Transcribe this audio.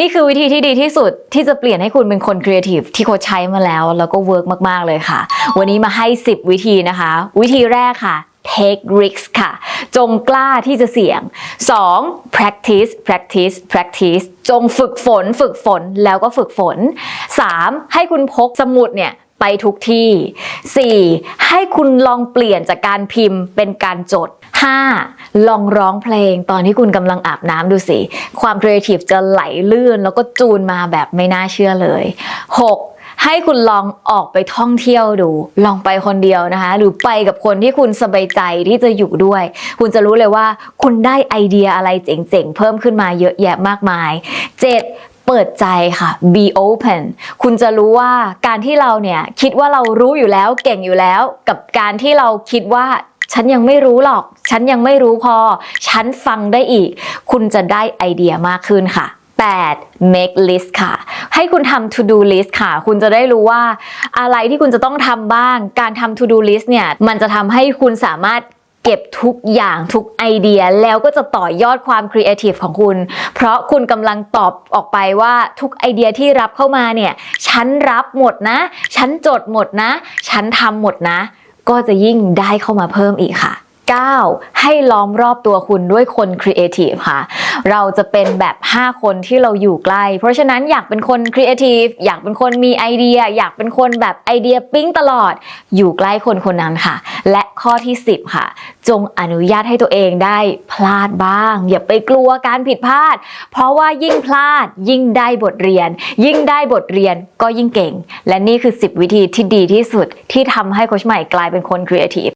นี่คือวิธีที่ดีที่สุดที่จะเปลี่ยนให้คุณเป็นคนครีเอทีฟที่โค้ชใช้มาแล้ว แล้วก็เวิร์กมาก ๆ เลยค่ะ วันนี้มาให้ 10 วิธีนะคะ วิธีแรกค่ะ take risks ค่ะ จงกล้าที่จะเสี่ยง 2. practice practice practice จงฝึกฝน ฝึกฝนแล้วก็ฝึกฝน 3. ให้คุณพกสมุดเนี่ยไปทุกที่ 4. ให้คุณลองเปลี่ยนจากการพิมพ์เป็นการจด 5. ลองร้องเพลงตอนที่คุณกำลังอาบน้ำดูสิ ความครีเอทีฟจะไหลลื่น แล้วก็จูนมาแบบไม่น่าเชื่อเลย 6. ให้คุณลองออกไปท่องเที่ยวดู ลองไปคนเดียวนะคะ หรือไปกับคนที่คุณสบายใจที่จะอยู่ด้วย คุณจะรู้เลยว่าคุณได้ไอเดียอะไรเจ๋งๆ เพิ่มขึ้นมาเยอะแยะมากมาย 7. เปิดใจค่ะ be open คุณจะรู้ว่าการที่เราเนี่ยคิดว่าเรารู้อยู่แล้วเก่งอยู่แล้ว กับการที่เราคิดว่าฉันยังไม่รู้หรอก ฉันยังไม่รู้พอ ฉันฟังได้อีก คุณจะได้ไอเดียมากขึ้นค่ะ 8. make list ค่ะ ให้คุณทำ to do list ค่ะ คุณจะได้รู้ว่าอะไรที่คุณจะต้องทำบ้าง การทำ to do list เนี่ย มันจะทำให้คุณสามารถ เก็บทุกอย่างทุกไอเดียแล้วก็จะต่อยอดความครีเอทีฟของคุณ เพราะคุณกำลังตอบออกไปว่าทุกไอเดียที่รับเข้ามาเนี่ยฉันรับหมดนะ ฉันจดหมดนะ ฉันทำหมดนะ ก็จะยิ่งได้เข้ามาเพิ่มอีกค่ะ 9. ให้ล้อมรอบตัวคุณด้วยคนครีเอทีฟค่ะ เราจะเป็นแบบ 5 คนที่เราอยู่ใกล้ เพราะฉะนั้นอยากเป็นคนครีเอทีฟอยากเป็นคนมีไอเดีย อยากเป็นคนแบบไอเดียปิ๊งตลอด อยู่ใกล้คนคนนั้นค่ะ และข้อที่ 10 ค่ะ จงอนุญาตให้ตัวเองได้พลาดบ้าง อย่าไปกลัวการผิดพลาด เพราะว่ายิ่งพลาดยิ่งได้บทเรียน ยิ่งได้บทเรียนก็ยิ่งเก่ง และนี่คือ 10 วิธีที่ดีที่สุดที่ทำให้โคชใหม่กลายเป็นคนครีเอทีฟ